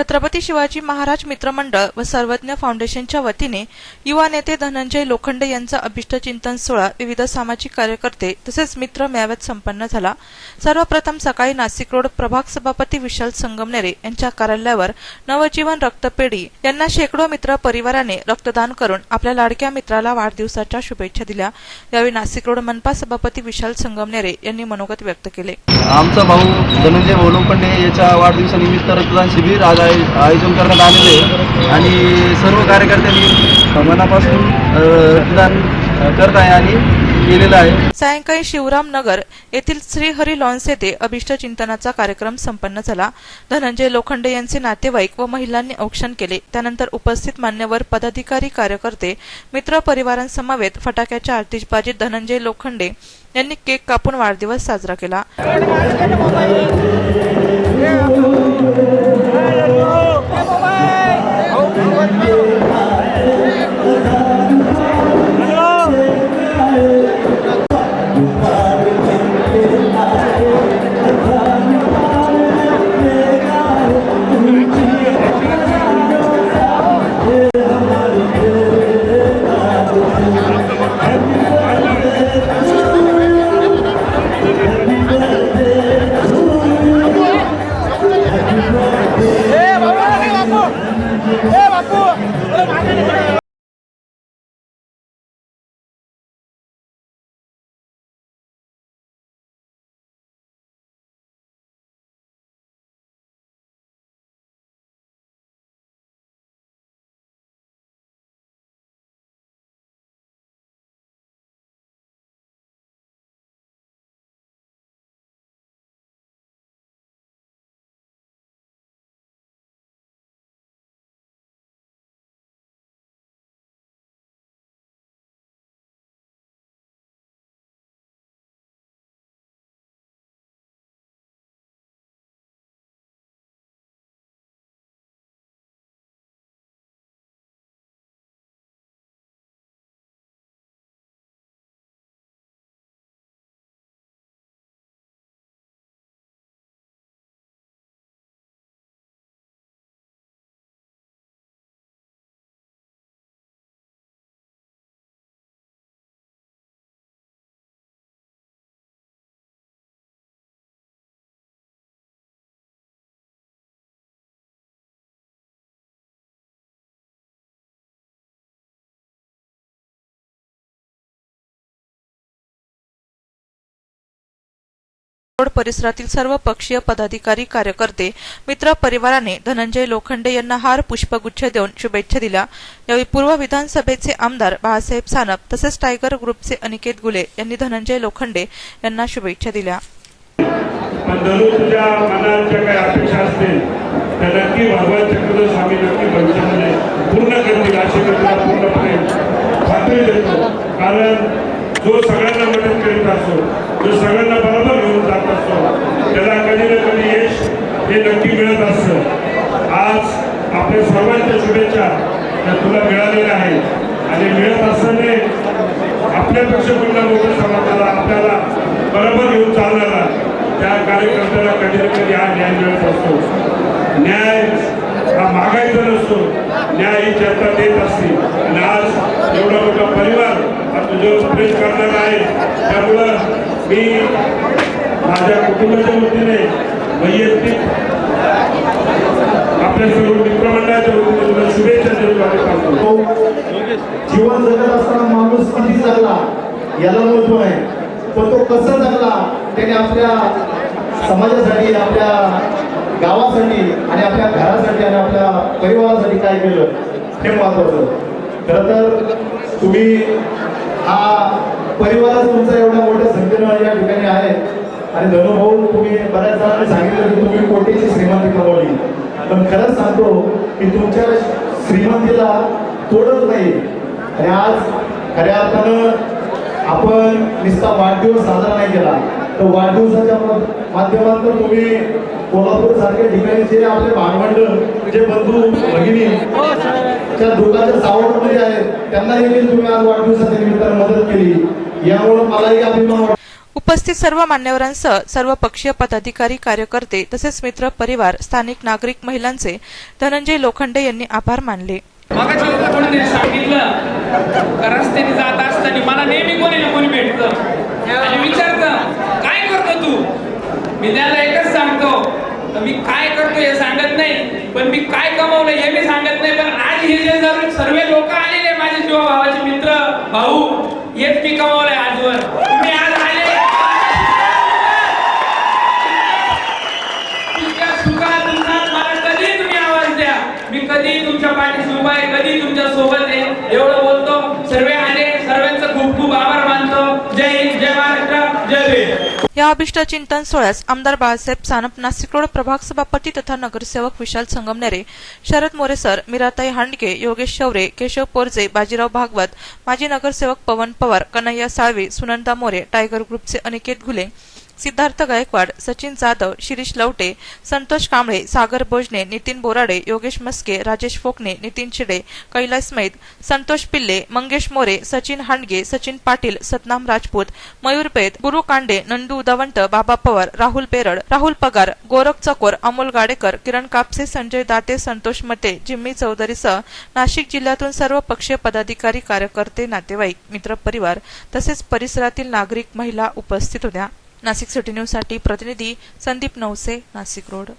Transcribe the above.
छत्रपती शिवाजी महाराज मित्रमंडळ व सर्वज्ञ फाउंडेशनच्या वतीने युवा नेते धनंजय लोखंडे यांचा अभिष्ट चिंतन सोहळा विविध सामाजिक कार्यकर्ते तसेच मित्र मेळाव्यात संपन्न झाला. सर्वप्रथम सकाळी नाशिक रोड प्रभाग सभापती विशाल संगमनेरे यांच्या कार्यालयावर नवजीवन रक्तपेढी यांना शेकडो मित्र परिवाराने रक्तदान करून आपल्या लाडक्या मित्राला वाढदिवसाच्या शुभेच्छा दिल्या. यावेळी नाशिक रोड मनपा सभापती विशाल संगमनेरे यांनी मनोगत व्यक्त केले. आमचा भाऊ धनंजय याच्या वाढदिवसानिमित्त रक्तदान शिबिर आज आय आयोजन करण्यात आलेले आणि सर्व कार्यकर्त्यांनी मनापासून रक्तदान करत आहे आणि केलेलं आहे. सायंकाळी शिवराम नगर येथील श्रीहरी लॉन्स येथे अभिष्ट चिंतनाचा कार्यक्रम संपन्न झाला. धनंजय लोखंडे यांचे नातेवाईक व महिलांनी औक्षण केले. त्यानंतर उपस्थित मान्यवर पदाधिकारी कार्यकर्ते मित्र परिवारांसमवेत फटाक्याच्या आतिषबाजीत धनंजय लोखंडे यांनी केक कापून वाढदिवस साजरा केला. Yeah. रोड परिसरातील सर्व पक्षीय पदाधिकारी कार्यकर्ते मित्र परिवाराने धनंजय लोखंडे यांना हार पुष्पगुच्छ देऊन शुभेच्छा दिल्या. यावेळी पूर्व विधानसभेचे आमदार बाळासाहेब सानप तसेच टायगर ग्रुपचे अनिकेत गुले यांनी धनंजय लोखंडे यांना शुभेच्छा दिल्या. कारण जो सगळ्यांना मदत करीत असतो जो सगळ्यांना बरोबर घेऊन जात असतो त्याला कधी ना कधी यश हे नक्की मिळत असतं आज आपल्या सर्वांच्या शुभेच्छा त्या तुला मिळालेल्या आहेत. आणि मिळत असताना आपल्यापेक्षा कुठला मोठ्या समाजाला आपल्याला बरोबर घेऊन चालणारा त्या कार्यकर्त्याला कधी ना कधी हा न्याय मिळत असतो. न्याय हा मागायचा नसतो. न्याय ही जनता देत असते. आणि आज एवढा मोठा परिवार हा तुझ्यावर प्रेम करणारा आहे. त्यामुळं मी माझ्या कुटुंबाच्या वतीने वैयक्तिक आपल्या सर्व मित्रमंडळाच्या वतीने तुला शुभेच्छा देतो आणि सांगतो जीवन जगत असताना माणूस किती जगला याला महत्त्व आहे पण तो कसा जगला? त्याने आपल्या समाजासाठी आपल्या गावासाठी आणि आपल्या घरासाठी आणि आपल्या परिवारासाठी काय केलं हे महत्वाचं खरं तर तुम्ही हा परिवारच तुमचा एवढ्या मोठ्या संख्येनं या ठिकाणी आहे. आणि धनुभाऊ तुम्ही बऱ्याच जणांनी सांगितलं की तुम्ही कोटीची श्रीमंती कमवली. पण खरंच सांगतो की तुमच्या श्रीमंतीला तोडच नाही. आणि आज खऱ्या अर्थानं आपण नुसता वाढदिवस साजरा नाही केला. तर वाढदिवसाच्या माध्यमातून तुम्ही कोल्हापूर सारख्या ठिकाणी जे आपले भांडवंड जे बंधू भगिनी त्या दुःखाच्या सावटमध्ये आहेत त्यांना देखील तुम्ही आज वाढदिवसाच्या निमित्तानं मदत केली. यामुळे मलाही अभिमान वाटतो. उपस्थित सर्व मान्यवरांसह सर्व पक्षीय पदाधिकारी कार्यकर्ते तसेच मित्र परिवार स्थानिक नागरिक महिलांचे धनंजय लोखंडे यांनी आभार मानले. सांगितलं रस्त्याने जात असताना मला नेहमी कोणी ना कोणी भेटतं. आणि विचारतं काय करतो तू? मी त्याला एकच सांगतो मी काय करतो हे सांगत नाही पण मी काय कमवलं हे मी सांगत नाही पण आज हे जे सर्व लोक आलेले माझे शिवभावाचे मित्र भाऊ हेच मी कमवलंय आजवर. उभा आहे कधी तुमच्यासोबत आहे? एवढं बोलतो. सर्व आले. सर्वांचं खूप खूप आभार मानतो. जय हिंद जय महाराष्ट्र जय या अभिष्ट चिंतन सोहळ्यास आमदार बाळासाहेब सानप नाशिक रोड प्रभाग सभापती तथा नगरसेवक विशाल संगमनेरे शरद मोरेसर मीराताई हांडके योगेश शौरे केशव पोरजे बाजीराव भागवत माजी नगरसेवक पवन पवार कन्हैया साळवे सुनंदा मोरे टायगर ग्रुपचे अनिकेत घुले सिद्धार्थ गायकवाड सचिन जाधव शिरीष लवटे संतोष कांबळे सागर भोजने नितीन बोराडे योगेश मस्के राजेश फोकणे नितीन चिडे कैलास मैद संतोष पिल्ले मंगेश मोरे सचिन हांडगे सचिन पाटील सतनाम राजपूत मयूर पेद गुरु कांडे नंदू उदावंत बाबा पवार राहुल बेरड राहुल पगार गोरख चकोर अमोल गाडेकर किरण कापसे संजय दाते संतोष मते जिम्मी चौधरीसह नाशिक जिल्ह्यातून सर्व पक्षीय पदाधिकारी कार्यकर्ते नातेवाईक मित्रपरिवार तसेच परिसरातील नागरिक महिला उपस्थित होत्या. नाशिक सिटी न्यूजसाठी प्रतिनिधी संदीप नवसे नाशिक रोड.